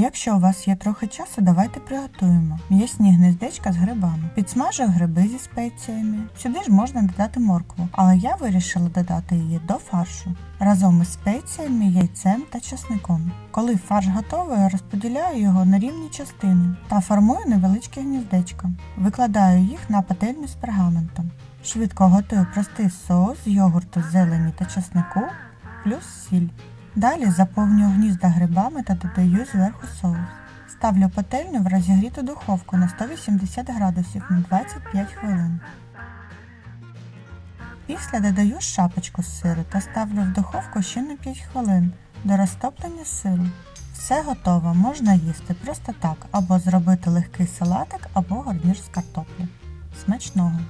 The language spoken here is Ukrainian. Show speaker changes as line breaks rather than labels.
Якщо у вас є трохи часу, давайте приготуємо м'ясні гнездечка з грибами. Підсмажу гриби зі спеціями. Сюди ж можна додати моркву, але я вирішила додати її до фаршу разом із спеціями, яйцем та часником. Коли фарш готовий, розподіляю його на рівні частини та формую невеличке гніздечко. Викладаю їх на пательню з пергаментом. Швидко готую простий соус з йогурту, зелені та часнику плюс сіль. Далі заповнюю гнізда грибами та додаю зверху соус. Ставлю пательню в розігріту духовку на 180 градусів на 25 хвилин. Після додаю шапочку з сиру та ставлю в духовку ще на 5 хвилин до розтоплення сиру. Все готово, можна їсти просто так, або зробити легкий салатик, або гарнір з картоплі. Смачного!